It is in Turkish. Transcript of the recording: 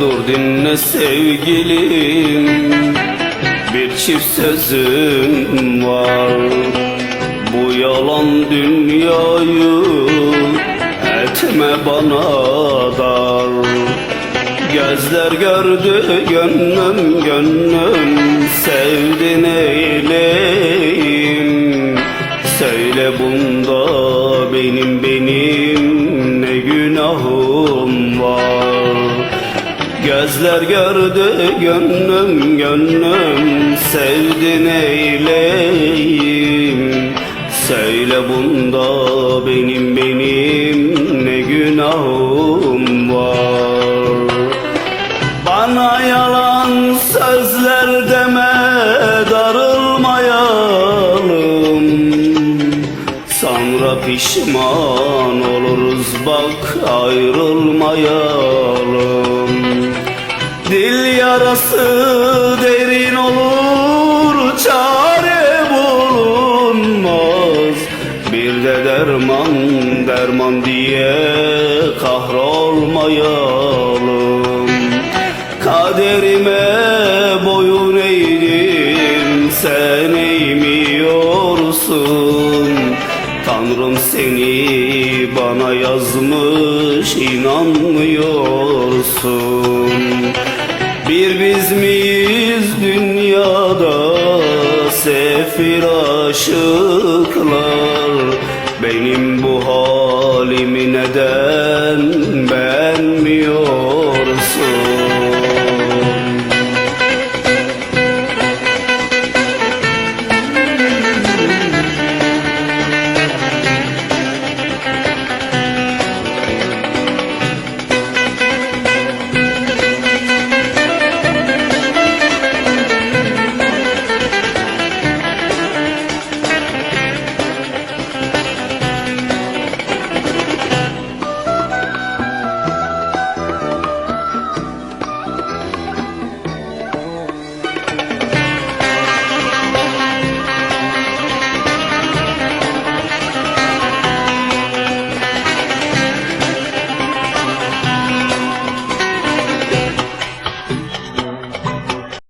Dur dinle sevgilim. Bir çift sözüm var. Bu yalan dünyayı Etme bana dar. Gözler gördü gönlüm gönlüm Sevdi neyleyim? Söyle bunda benim benim ne günahım var Gözler gördü gönlüm gönlüm. Sevdi neyleyim Söyle bunda benim benim ne günahım var? Bana yalan sözler deme darılmayalım Sonra pişman oluruz bak ayrılmayalım yarası derin olur çare bulunmaz. Bir de derman derman diye kahrolmayalım. Kaderime boyun eğdim sen eğmiyorsun. Tanrım seni bana yazmış inanmıyorsun Bir biz miyiz dünyada? Sefir aşıklar. Benim bu halimi neden beğenmiyorsun